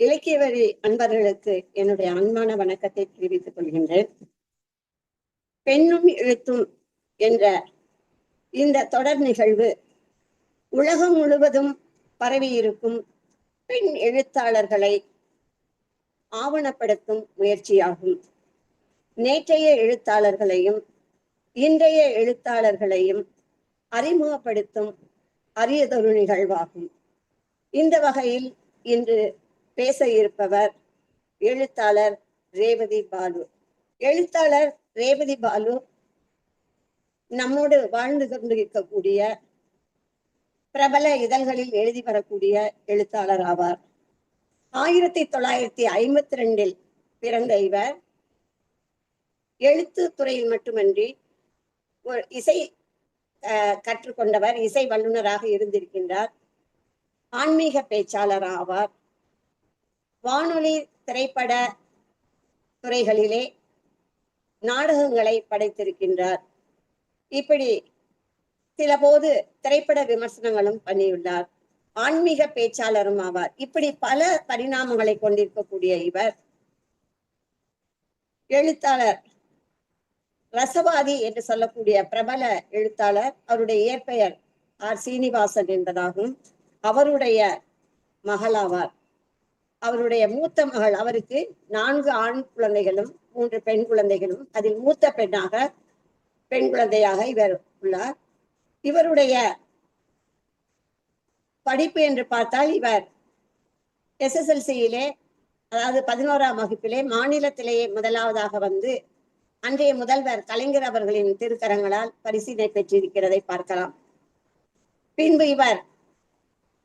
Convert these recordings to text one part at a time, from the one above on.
இலக்கிய வரி அன்பர்களுக்கு என்னுடைய அன்பான வணக்கத்தை தெரிவித்துக் கொள்கின்றேன். பெண்ணும் எழுத்தும் என்ற இந்த தொடர் நிகழ்வு உலகம் முழுவதும் பரவி இருக்கும் பெண் எழுத்தாளர்களை ஆவணப்படுத்தும் முயற்சியாகும். நேற்றைய எழுத்தாளர்களையும் இன்றைய எழுத்தாளர்களையும் அறிமுகப்படுத்தும் அரியதொரு நிகழ்வாகும். இந்த வகையில் இன்று பேச இருப்பவர் எழுத்தாளர் ரேவதி பாலு. எழுத்தாளர் ரேவதி பாலு நம்மோடு வாழ்ந்து கொண்டிருக்கக்கூடிய பிரபல இதழ்களில் எழுதி வரக்கூடிய எழுத்தாளர் ஆவார். ஆயிரத்தி தொள்ளாயிரத்தி ஐம்பத்தி ரெண்டில் பிறந்த இவர். எழுத்து துறையில் மட்டுமன்றி ஒரு இசை கற்றுக்கொண்டவர் இசை வல்லுநராக இருந்திருக்கின்றார். ஆன்மீக பேச்சாளர் ஆவார் வானொலி திரைப்பட துறைகளிலே நாடகங்களை படைத்திருக்கின்றார். இப்படி சில போது திரைப்பட விமர்சனங்களும் பண்ணியுள்ளார். ஆன்மீக பேச்சாளரும் ஆவார். இப்படி பல பரிணாமங்களை கொண்டிருக்கக்கூடிய இவர் எழுத்தாளர் ரசவாதி என்று சொல்லக்கூடிய பிரபல எழுத்தாளர் அவருடைய இயற்பெயர் ஆர். சீனிவாசன் என்பதாகும் அவருடைய மகளாவார். அவருடைய மூத்த மகள் அவருக்கு நான்கு ஆண் குழந்தைகளும் மூன்று பெண் குழந்தைகளும் அதில் மூத்த பெண்ணாக பெண் குழந்தையாக இவர் உள்ளார். இவருடைய படிப்பு என்று பார்த்தால் இவர் எஸ்எஸ்எல்சியிலே அதாவது பதினோராம் வகுப்பிலே மாநிலத்திலேயே முதலாவதாக வந்து அன்றைய முதல்வர் கலைஞர் அவர்களின் திருக்கரங்களால் பரிசீலனை பெற்றிருக்கிறதை பார்க்கலாம். பின்பு இவர்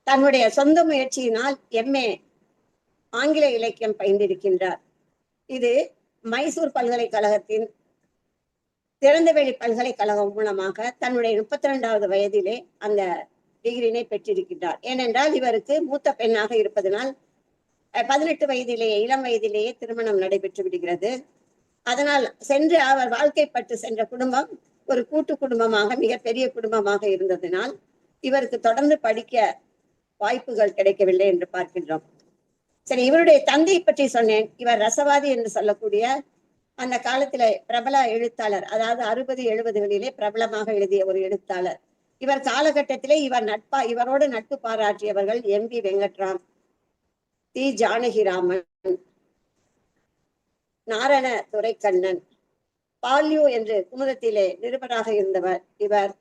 தன்னுடைய சொந்த முயற்சியினால் எம்ஏ ஆங்கில இலக்கியம் பயின்றிருக்கின்றார். இது மைசூர் பல்கலைக்கழகத்தின் திறந்தவெளி பல்கலைக்கழகம் மூலமாக தன்னுடைய முப்பத்தி ரெண்டாவது வயதிலே அந்த டிகிரினை பெற்றிருக்கின்றார். ஏனென்றால் இவருக்கு மூத்த பெண்ணாக இருப்பதனால் பதினெட்டு வயதிலேயே இளம் வயதிலேயே திருமணம் நடைபெற்று விடுகிறது. அதனால் சென்று அவர் வாழ்க்கைப்பட்டு சென்ற குடும்பம் ஒரு கூட்டு குடும்பமாக மிகப்பெரிய குடும்பமாக இருந்ததினால் இவருக்கு தொடர்ந்து படிக்க வாய்ப்புகள் கிடைக்கவில்லை என்று பார்க்கின்றோம். சரி இவருடைய தந்தை பற்றி சொன்னேன். இவர் ரசவாதி என்று சொல்லக்கூடிய அந்த காலத்தில பிரபல எழுத்தாளர் அதாவது அறுபது எழுபதுகளிலே பிரபலமாக எழுதிய ஒரு எழுத்தாளர். இவர் காலகட்டத்திலே இவர் நட்பா இவரோடு நட்பு பாராட்டியவர்கள் M V Venkatram T Janakiraman Narana Duraikannan பால்யூ என்று குமுதத்திலே நிருபராக இருந்தவர் இவர்.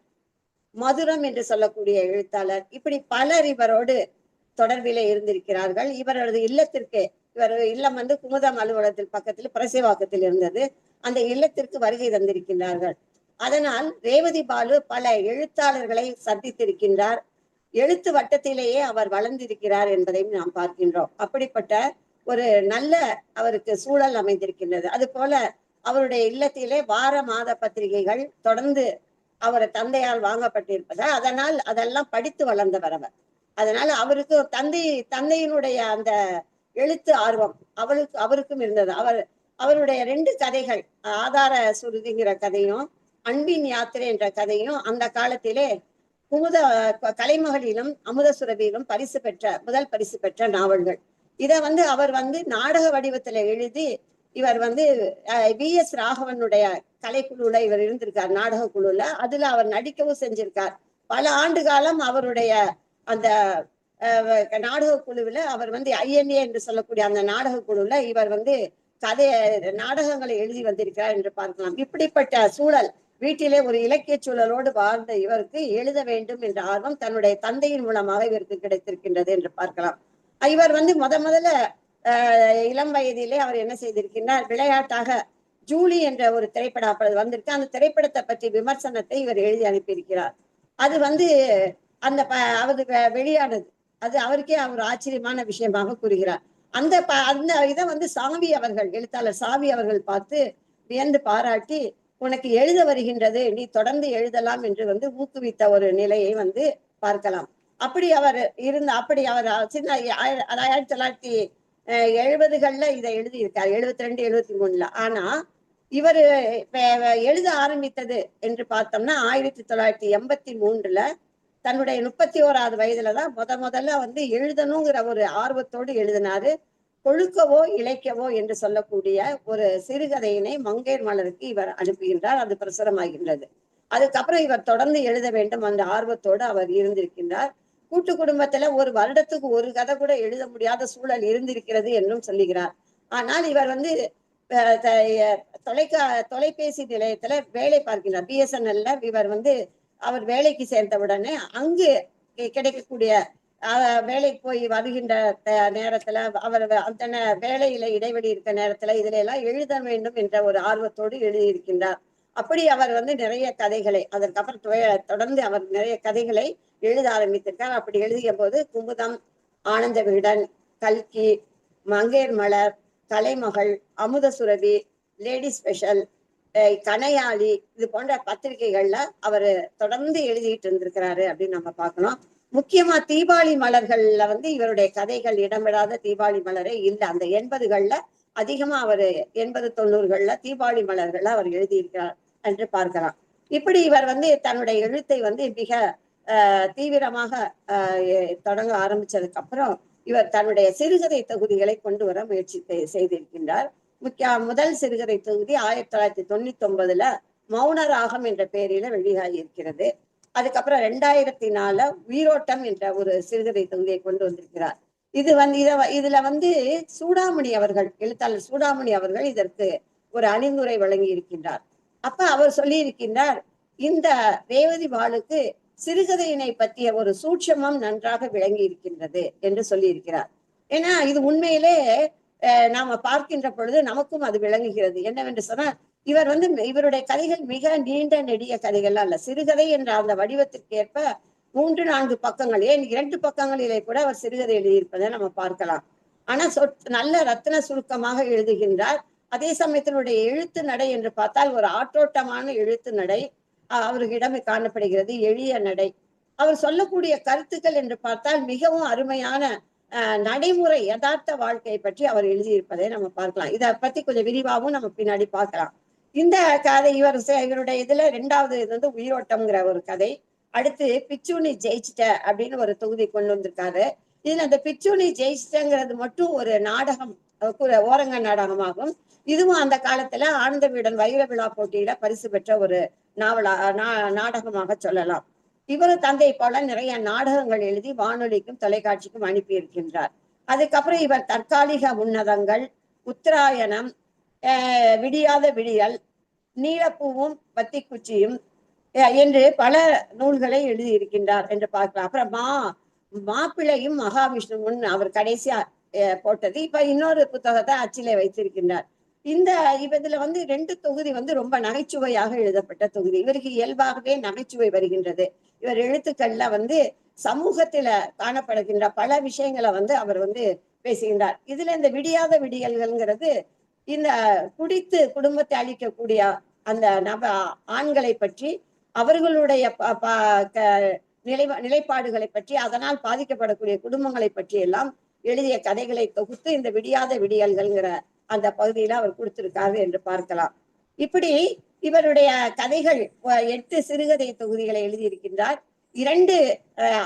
மதுரம் என்று சொல்லக்கூடிய எழுத்தாளர். இப்படி பலர் இவரோடு தொடர்பிலே இருந்திருக்கிறார்கள். இவரது இல்லத்திற்கு இவர் இல்லம் வந்து குமுதம் அலுவலகத்தில் பக்கத்தில் பிரசேவாக்கத்தில் இருந்தது. அந்த இல்லத்திற்கு வருகை தந்திருக்கின்றார்கள். அதனால் ரேவதி பாலு பல எழுத்தாளர்களை சந்தித்திருக்கின்றார். எழுத்து வட்டத்திலேயே அவர் வளர்ந்திருக்கிறார் என்பதையும் நாம் பார்க்கின்றோம். அப்படிப்பட்ட ஒரு நல்ல அவருக்கு சூழல் அமைந்திருக்கின்றது. அது போல அவருடைய இல்லத்திலே வார மாத பத்திரிகைகள் தொடர்ந்து அவர் தந்தையால் வாங்கப்பட்டிருப்பதா. அதனால் அதெல்லாம் படித்து வளர்ந்தவர் அவர். அதனால அவருக்கு தந்தை தந்தையினுடைய அந்த எழுத்து ஆர்வம் அவளுக்கு அவருக்கும் இருந்தது. அவர் அவருடைய ரெண்டு கதைகள் ஆதார சுருதிங்கிற கதையும் அன்பின் யாத்திரை என்ற கதையும் அந்த காலத்திலே குமுத கலைமகளிலும் அமுத சுரபியிலும் பரிசு பெற்ற முதல் பரிசு பெற்ற நாவல்கள். இத வந்து அவர் வந்து நாடக வடிவத்துல எழுதி இவர் வந்து வி. எஸ். ராகவனுடைய கலைக்குழுல இவர் இருந்திருக்கார் நாடக குழுல அதுல அவர் நடிக்கவும் செஞ்சிருக்கார். பல ஆண்டு காலம் அவருடைய அந்த நாடக குழுவில் அவர் வந்து ஐஎன்ஏ என்று சொல்லக்கூடிய அந்த நாடக குழுவில் இவர் வந்து கதையை நாடகங்களை எழுதி வந்திருக்கிறார் என்று பார்க்கலாம். இப்படிப்பட்ட சூழல் வீட்டிலே ஒரு இலக்கிய சூழலோடு வாழ்ந்த இவருக்கு எழுத வேண்டும் என்ற ஆர்வம் தன்னுடைய தந்தையின் மூலமாக இவருக்கு கிடைத்திருக்கின்றது என்று பார்க்கலாம். இவர் வந்து முத முதல்ல இளம் வயதிலே அவர் என்ன செய்திருக்கின்றார்? விளையாட்டாக ஜூலி என்ற ஒரு திரைப்படம் அப்பொழுது வந்திருக்கு. அந்த திரைப்படத்தை பற்றி விமர்சனத்தை இவர் எழுதி அனுப்பியிருக்கிறார். அது வந்து அந்த அவரு வெளியானது. அது அவருக்கே அவர் ஆச்சரியமான விஷயமாக கூறுகிறார். அந்த அந்த இதை வந்து சாவி அவர்கள் எழுத்தாளர் சாவி அவர்கள் பார்த்து வியந்து பாராட்டி உனக்கு எழுத வருகின்றது நீ தொடர்ந்து எழுதலாம் என்று வந்து ஊக்குவித்த ஒரு நிலையை வந்து பார்க்கலாம். அப்படி அவர் இருந்த அப்படி அவர் சின்ன ஆயிரத்தி தொள்ளாயிரத்தி எழுபதுகள்ல இதை எழுதியிருக்கார் எழுபத்தி ரெண்டு எழுபத்தி மூணுல ஆனா இவர் எழுத ஆரம்பித்தது என்று பார்த்தோம்னா ஆயிரத்தி தொள்ளாயிரத்தி எண்பத்தி மூன்றுல தன்னுடைய முப்பத்தி ஓராவது வயதுல தான் முத முதல்ல வந்து எழுதணுங்கிற ஒரு ஆர்வத்தோடு எழுதினாரு. கொழுக்கவோ இழைக்கவோ என்று சொல்லக்கூடிய ஒரு சிறுகதையினை மங்கையர் மலருக்கு இவர் அனுப்புகின்றார். அது பிரசுரமாகின்றது. அதுக்கப்புறம் இவர் தொடர்ந்து எழுத வேண்டும் அந்த ஆர்வத்தோடு அவர் இருந்திருக்கின்றார். கூட்டு குடும்பத்துல ஒரு வருடத்துக்கு ஒரு கதை கூட எழுத முடியாத சூழல் இருந்திருக்கிறது என்றும் சொல்லுகிறார். ஆனால் இவர் வந்து தொலைக்கா தொலைபேசி நிலையத்துல வேலை பார்க்கிறார் பிஎஸ்என்எல்ல இவர் வந்து அவர் வேலைக்கு சேர்ந்தவுடனே அங்கு கிடைக்கக்கூடிய வேலைக்கு போய் வருகின்ற த- நேரத்துல அவர் அந்த வேலையில இடைவெளி இருக்க நேரத்துல இதுல எல்லாம் எழுத வேண்டும் என்ற ஒரு ஆர்வத்தோடு எழுதியிருக்கின்றார். அப்படி அவர் வந்து நிறைய கதைகளை அதற்கப்புறம் தொடர்ந்து அவர் நிறைய கதைகளை எழுத ஆரம்பித்திருக்கார். அப்படி எழுதிய போது குமுதம் ஆனந்த விகடன் கல்கி மங்கையர் மலர் கலைமகள் அமுத சுரபி லேடி ஸ்பெஷல் கனையாளி இது போன்ற பத்திரிகைகள்ல அவர் தொடர்ந்து எழுதிட்டு இருந்திருக்கிறாரு அப்படின்னு நம்ம பார்க்கணும். முக்கியமா தீபாவளி மலர்கள்ல வந்து இவருடைய கதைகள் இடம்பெறாத தீபாவளி மலரே இல்லை. அந்த எண்பதுகள்ல அதிகமா அவர் எண்பது தொண்ணூறுகள்ல தீபாவளி மலர்கள்ல அவர் எழுதியிருக்கிறார் என்று பார்க்கலாம். இப்படி இவர் வந்து தன்னுடைய எழுத்தை வந்து மிக தீவிரமாக ஆஹ், தொடங்க ஆரம்பிச்சதுக்கு அப்புறம் இவர் தன்னுடைய சிறுகதை தொகுதிகளை கொண்டு வர முயற்சி செய்திருக்கின்றார். முக்கிய முதல் சிறுகதை தொகுதி ஆயிரத்தி தொள்ளாயிரத்தி தொண்ணூத்தி ஒன்பதுல மௌன ராகம் என்ற பெயரில வெளியாகி இருக்கிறது. அதுக்கப்புறம் ரெண்டாயிரத்தி நாலுல உயிரோட்டம் என்ற ஒரு சிறுகதை தொகுதியை கொண்டு வந்திருக்கிறார். இது வந்து இத இதுல வந்து சூடாமணி அவர்கள் எழுத்தாளர் சூடாமணி அவர்கள் இதற்கு ஒரு அணிந்துரை வழங்கி இருக்கின்றார். அப்ப அவர் சொல்லி இருக்கின்றார் இந்த ரேவதி பாலுக்கு சிறுகதையினை பற்றிய ஒரு சூட்சமம் நன்றாக விளங்கி இருக்கின்றது என்று சொல்லி இருக்கிறார். ஏன்னா இது உண்மையிலே நாம பார்க்கின்ற பொழுது நமக்கும் அது விளங்குகிறது. என்னவென்று சொன்னால் இவர் வந்து இவருடைய கதைகள் மிக நீண்ட நெடிய கதைகள் அல்ல. சிறுகதை என்ற அந்த வடிவத்திற்கு ஏற்ப மூன்று நான்கு பக்கங்கள் ஏன் இரண்டு பக்கங்களிலே கூட அவர் சிறுகதை எழுதியிருப்பதை நம்ம பார்க்கலாம். ஆனா சொற் நல்ல ரத்தின சுருக்கமாக எழுதுகின்றார். அதே சமயத்தினுடைய எழுத்து நடை என்று பார்த்தால் ஒரு ஆற்றோட்டமான எழுத்து நடை அவர்களிடம் காணப்படுகிறது. எளிய நடை. அவர் சொல்லக்கூடிய கருத்துக்கள் என்று பார்த்தால் மிகவும் அருமையான நடைமுறை யதார்த்த வாழ்க்கையை பற்றி அவர் எழுதியிருப்பதை நம்ம பார்க்கலாம். இதை பத்தி கொஞ்சம் விரிவாகவும் நம்ம பின்னாடி பார்க்கலாம். இந்த கதை இவர் இவருடைய இதுல ரெண்டாவது இது வந்து உயிரோட்டம்ங்கிற ஒரு கதை. அடுத்து பிச்சுனி ஜெயிச்சிட்ட அப்படின்னு ஒரு தொகுதி கொண்டு வந்திருக்காரு. இதுல அந்த பிச்சுனி ஜெயிச்சிட்டங்கிறது மட்டும் ஒரு நாடகம் ஓரங்க நாடகமாகும். இதுவும் அந்த காலத்துல ஆனந்த வீடன் வைர விழா போட்டியில பரிசு பெற்ற ஒரு நாவலா நா- நாடகமாக சொல்லலாம். இவரும் தந்தை போல நிறைய நாடகங்கள் எழுதி வானொலிக்கும் தொலைக்காட்சிக்கும் அனுப்பி இருக்கின்றார் அதுக்கப்புறம் இவர் தற்காலிக உன்னதங்கள் உத்தராயணம் விடியாத விடியல் நீலப்பூவும் பத்திக்குச்சியும் அஹ் என்று பல நூல்களை எழுதியிருக்கின்றார் என்று பார்க்கலாம். அப்புறம் மா மாப்பிள்ளையும் மகாவிஷ்ணுவும் அவர் கடைசியா போட்டது. இப்ப இன்னொரு புத்தகத்தை அச்சிலே வைத்திருக்கின்றார். இந்த இதுல வந்து ரெண்டு தொகுதி வந்து ரொம்ப நகைச்சுவையாக எழுதப்பட்ட தொகுதி. இவருக்கு இயல்பாகவே நகைச்சுவை வருகின்றது. இவர் எழுத்துக்கள்ல வந்து சமூகத்துல காணப்படுகின்ற பல விஷயங்களை வந்து அவர் வந்து பேசுகின்றார். இதுல இந்த விடியாத விடியல்கள்ங்கிறது இந்த குடித்து குடும்பத்தை அழிக்கக்கூடிய அந்த நப ஆண்களை பற்றி அவர்களுடைய ப- ப- க- நிலை நிலைப்பாடுகளை பற்றி அதனால் பாதிக்கப்படக்கூடிய குடும்பங்களை பற்றி எல்லாம் எழுதிய கதைகளை தொகுத்து இந்த விடியாத விடியல்கள்ங்கிற அந்த பகுதியில அவர் கொடுத்திருக்காரு என்று பார்க்கலாம். இப்படி இவருடைய கதைகள் எட்டு சிறுகதை தொகுதிகளை எழுதியிருக்கின்றார். இரண்டு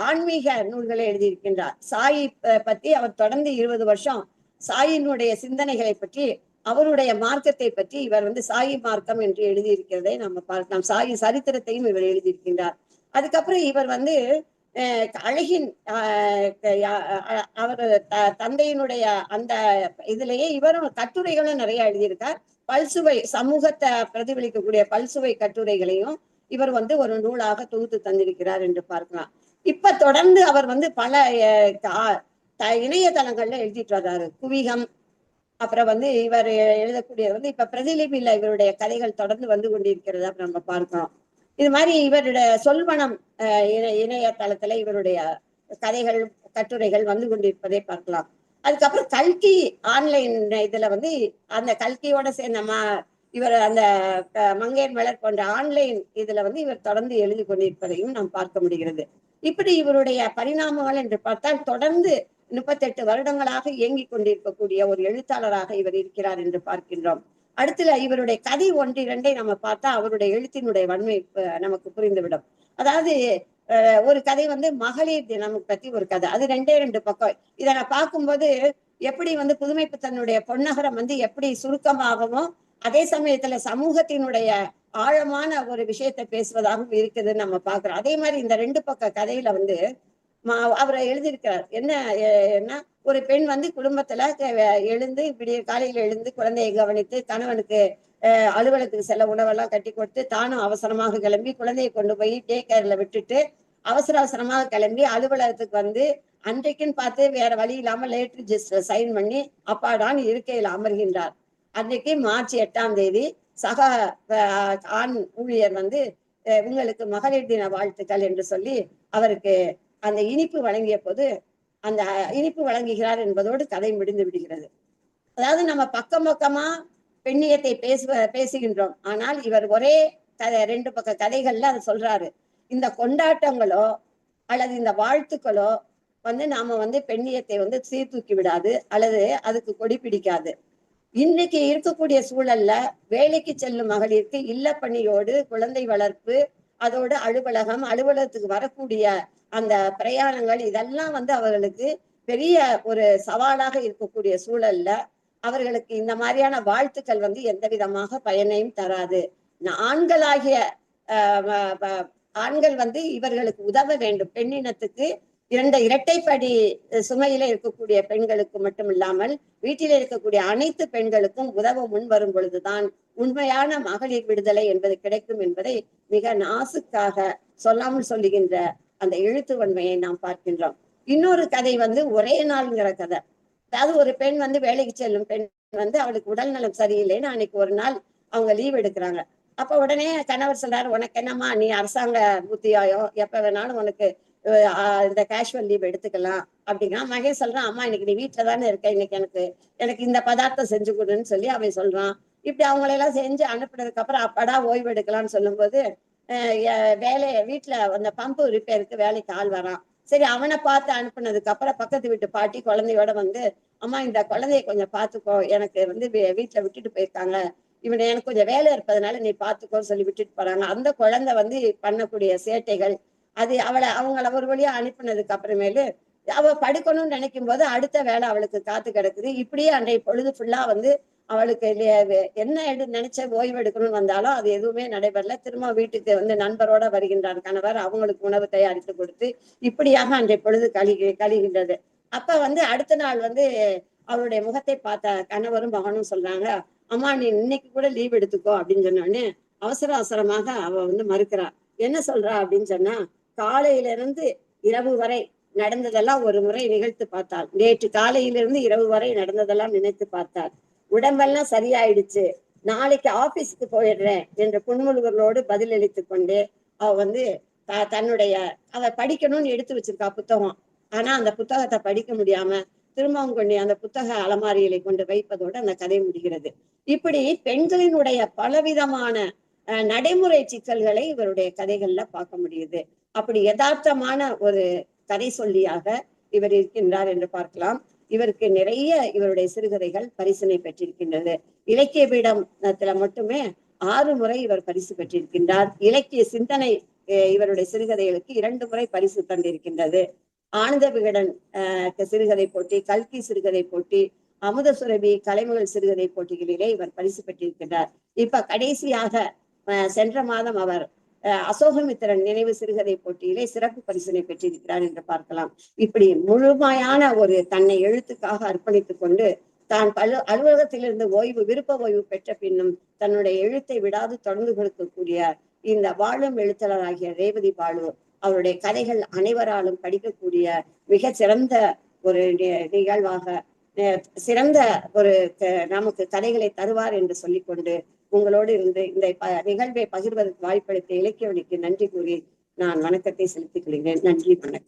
ஆன்மீக நூல்களை எழுதியிருக்கின்றார். சாயி பத்தி அவர் தொடர்ந்து இருபது வருஷம் சாயினுடைய சிந்தனைகளை பற்றி அவருடைய மார்க்கத்தை பற்றி இவர் வந்து சாயி மார்க்கம் என்று எழுதியிருக்கிறதை நம்ம பார்க்கலாம். சாயி சரித்திரத்தையும் இவர் எழுதியிருக்கின்றார். அதுக்கப்புறம் இவர் வந்து அழகின் அவர் தந்தையினுடைய அந்த இதுலயே இவரும் கட்டுரைகளும் நிறைய எழுதியிருக்கார். பல்சுவை சமூகத்தை பிரதிபலிக்கக்கூடிய பல்சுவை கட்டுரைகளையும் இவர் வந்து ஒரு நூலாக தொகுத்து தந்திருக்கிறார் என்று பார்க்கலாம். இப்ப தொடர்ந்து அவர் வந்து பல த- இணையதளங்கள்ல எழுதிட்டு வர்றாரு. குவிகம் அப்புறம் வந்து இவர் எழுதக்கூடிய வந்து இப்ப பிரதிலிபில இவருடைய கதைகள் தொடர்ந்து வந்து கொண்டிருக்கிறதா நம்ம பார்க்கிறோம். இது மாதிரி இவருடைய சொல்வனம் அஹ், இணையதளத்துல இவருடைய கதைகள் கட்டுரைகள் வந்து கொண்டிருப்பதை பார்க்கலாம். அதுக்கப்புறம் கல்கி ஆன்லைன் இதுல வந்து அந்த கல்கியோட சேர்ந்த மா இவர் அந்த மங்கையர் மலர் போன்ற ஆன்லைன் இதுல வந்து இவர் தொடர்ந்து எழுதி கொண்டிருப்பதையும் நாம் பார்க்க முடிகிறது. இப்படி இவருடைய பரிணாமங்கள் என்று பார்த்தால் தொடர்ந்து முப்பத்தெட்டு வருடங்களாக இயங்கிக் கொண்டிருக்கக்கூடிய ஒரு எழுத்தாளராக இவர் இருக்கிறார் என்று பார்க்கின்றோம். அடுத்துல இவருடைய கதை ஒன்றிரண்டை நம்ம பார்த்தா அவருடைய எழுத்தினுடைய வன்மை நமக்கு புரிந்துவிடும். அதாவது ஒரு கதை வந்து மகளிர் தினம் பத்தி ஒரு கதை. அது ரெண்டே ரெண்டு பக்கம். இதை நான் பார்க்கும்போது எப்படி வந்து புதுமைப்பு தன்னுடைய பொன்னகரம் வந்து எப்படி சுருக்கமாகவும் அதே சமயத்துல சமூகத்தினுடைய ஆழமான ஒரு விஷயத்தை பேசுவதாகவும் இருக்குதுன்னு நம்ம பாக்குறோம் அதே மாதிரி இந்த ரெண்டு பக்க கதையில வந்து அவரை எழுதியிருக்கிறார். என்ன என்ன? ஒரு பெண் வந்து குடும்பத்துல எழுந்து விடிய காலையில எழுந்து குழந்தையை கவனித்து கணவனுக்கு அலுவலகத்துக்கு செல்ல உணவெல்லாம் கட்டி கொடுத்து தானும் அவசரமாக கிளம்பி குழந்தையை கொண்டு போய் டே கேர்ல விட்டுட்டு அவசர அவசரமாக கிளம்பி அலுவலகத்துக்கு வந்து அன்றைக்குன்னு பார்த்து வேற வழி இல்லாம லேட் ரிஜிஸ்டர் சைன் பண்ணி அப்பாடான் இருக்கையில் அமர்கின்றார். அன்றைக்கு மார்ச் எட்டாம் தேதி சக ஆண் ஊழியர் வந்து உங்களுக்கு மகளிர் தின வாழ்த்துக்கள் என்று சொல்லி அவருக்கு அந்த இனிப்பு வழங்கிய போது அந்த இனிப்பு வழங்குகிறார் என்பதோடு கதை முடிந்து விடுகிறது. அதாவது நம்ம பக்கம் பக்கமா பெண்ணியத்தை பேசுவ பேசுகின்றோம். ஆனால் இவர் ஒரே கதை ரெண்டு பக்க கதைகள்ல அதை சொல்றாரு. இந்த கொண்டாட்டங்களோ அல்லது இந்த வாழ்த்துக்களோ வந்து நாம வந்து பெண்ணியத்தை வந்து சீர்தூக்கி விடாது அல்லது அதுக்கு கொடி பிடிக்காது. இன்னைக்கு இருக்கக்கூடிய சூழல்ல வேலைக்கு செல்லும் மகளிருக்கு இல்ல பணியோடு குழந்தை வளர்ப்பு அதோட அலுவலகம் அலுவலகத்துக்கு வரக்கூடிய அந்த பிரயாணங்கள் இதெல்லாம் வந்து அவர்களுக்கு பெரிய ஒரு சவாலாக இருக்கக்கூடிய சூழல்ல அவர்களுக்கு இந்த மாதிரியான வாழ்த்துக்கள் வந்து எந்த விதமாக பயனையும் தராது. ஆண்களாகிய ஆண்கள் வந்து இவர்களுக்கு உதவ வேண்டும். பெண்ணினத்துக்கு இரண்ட இரட்டைப்படி சுமையில இருக்கக்கூடிய பெண்களுக்கு மட்டும் இல்லாமல் வீட்டில் இருக்கக்கூடிய அனைத்து பெண்களுக்கும் உதவ முன் வரும் பொழுதுதான் உண்மையான மகளிர் விடுதலை என்பது கிடைக்கும் என்பதை மிக நாசுக்காக சொல்லாமல் சொல்லுகின்ற அந்த எழுத்து வன்மையை நாம் பார்க்கின்றோம். இன்னொரு கதை வந்து ஒரே நாள்ங்கிற கதை. அதாவது ஒரு பெண் வந்து வேலைக்கு செல்லும் பெண் வந்து அவளுக்கு உடல் நலம் சரியில்லைன்னு அன்னைக்கு ஒரு நாள் அவங்க லீவ் எடுக்கிறாங்க. அப்ப உடனே கணவர் சொல்றாரு உனக்கு என்னம்மா நீ அரசாங்க புத்தியாயோ எப்ப வேணாலும் உனக்கு இந்த கேஷுவல் லீவ் எடுத்துக்கலாம். அப்படின்னா மகேஷ் சொல்றான் அம்மா இன்னைக்கு நீ வீட்டுல தானே இருக்க? இன்னைக்கு எனக்கு எனக்கு இந்த பதார்த்தம் செஞ்சு கொடுன்னு சொல்லி அவன் சொல்றான். இப்படி அவங்களெல்லாம் செஞ்சு அனுப்புனதுக்கு அப்புறம் அப்படா ஓய்வு எடுக்கலாம்னு சொல்லும்போது வேலையை வீட்டுல அந்த பம்பு ரிப்பேருக்கு வேலைக்கு ஆள் வரான். சரி அவனை பார்த்து அனுப்புனதுக்கு அப்புறம் பக்கத்து வீட்டு பாட்டி குழந்தையோட வந்து அம்மா இந்த குழந்தைய கொஞ்சம் பார்த்துக்கோ. எனக்கு வந்து வீட்டுல விட்டுட்டு போயிருக்காங்க. இவனை எனக்கு கொஞ்சம் வேலை இருப்பதனால நீ பார்த்துக்கோன்னு சொல்லி விட்டுட்டு போறாங்க. அந்த குழந்தை வந்து பண்ணக்கூடிய சேட்டைகள் அது அவளை அவங்கள ஒரு வழியா அனுப்பினதுக்கு அப்புறமேலு அவ படுக்கணும்னு நினைக்கும் போது அடுத்த வேலை அவளுக்கு காத்து கிடக்குது. இப்படியே அன்றைய பொழுது ஃபுல்லா வந்து அவளுக்கு என்ன எடு நினைச்ச ஓய்வு எடுக்கணும்னு வந்தாலும் அது எதுவுமே நடைபெறல. திரும்ப வீட்டுக்கு வந்து நண்பரோட வருகின்றார் கணவர் அவங்களுக்கு உணவு தயாரித்து கொடுத்து இப்படியாக அன்றைய பொழுது கழி கழிகின்றது. அப்ப வந்து அடுத்த நாள் வந்து அவளுடைய முகத்தை பார்த்த கணவரும் மகனும் சொல்றாங்க அம்மா நீ இன்னைக்கு கூட லீவ் எடுத்துக்கோ அப்படின்னு சொன்னோடனே அவசர அவசரமாக அவ வந்து மறுக்கிறா என்ன சொல்றா? அப்படின்னு சொன்னா காலையில இருந்து இரவு வரை நடந்ததெல்லாம் ஒரு முறை நிகழ்த்து பார்த்தாள். நேற்று காலையிலிருந்து இரவு வரை நடந்ததெல்லாம் நினைத்து பார்த்தாள். உடம்பெல்லாம் சரியாயிடுச்சு. நாளைக்கு ஆபீஸ்க்கு போயிடுறேன் என்ற புன்முழுவர்களோடு பதிலளித்து கொண்டு அவ வந்து தன்னுடைய அவ படிக்கணும்னு எடுத்து வச்சிருக்கா புத்தகம். ஆனா அந்த புத்தகத்தை படிக்க முடியாம திரும்பவும் கொண்டு அந்த புத்தக அலமாரிகளை கொண்டு வைப்பதோடு அந்த கதை முடிகிறது. இப்படி பெண்களினுடைய பலவிதமான நடைமுறை சிக்கல்களை இவருடைய கதைகள்ல பார்க்க முடியுது. அப்படி யதார்த்தமான ஒரு கதை சொல்லியாக இவர் இருக்கின்றார் என்று பார்க்கலாம். இவருக்கு நிறைய இவருடைய சிறுகதைகள் பரிசனை பெற்றிருக்கின்றது. இலக்கிய பீடத்துல மட்டுமே ஆறு முறை இவர் பரிசு பெற்றிருக்கின்றார். இலக்கிய சிந்தனை இவருடைய சிறுகதைகளுக்கு இரண்டு முறை பரிசு தந்திருக்கின்றது. ஆனந்த விகடன் சிறுகதை போட்டி கல்கி சிறுகதை போட்டி அமுத சுரபி கலைமகள் சிறுகதை போட்டிகளிலே இவர் பரிசு பெற்றிருக்கின்றார். இப்ப கடைசியாக சென்ற மாதம் அவர் அசோகமித்திரன் நினைவு சிறுகதை போட்டியிலே சிறப்பு பரிசனை பெற்றிருக்கிறார் என்று பார்க்கலாம். இப்படி முழுமையான ஒரு தன்னை எழுத்துக்காக அர்ப்பணித்துக் கொண்டு தான் பல அலுவலகத்திலிருந்து ஓய்வு விருப்ப ஓய்வு பெற்ற பின்னும் தன்னுடைய எழுத்தை விடாது தொடர்ந்து கொடுக்கக்கூடிய இந்த வாழும் எழுத்தாளராகிய ரேவதி பாலு அவருடைய கதைகள் அனைவராலும் படிக்கக்கூடிய மிக சிறந்த ஒரு நிகழ்வாக சிறந்த ஒரு நமக்கு கதைகளை தருவார் என்று சொல்லிக்கொண்டு உங்களோடு இருந்து இந்த நிகழ்வை பகிர்வதற்கு வாய்ப்பளித்த இலக்கியவனுக்கு நன்றி கூறி நான் வணக்கத்தை செலுத்திக் கொள்கிறேன். நன்றி வணக்கம்.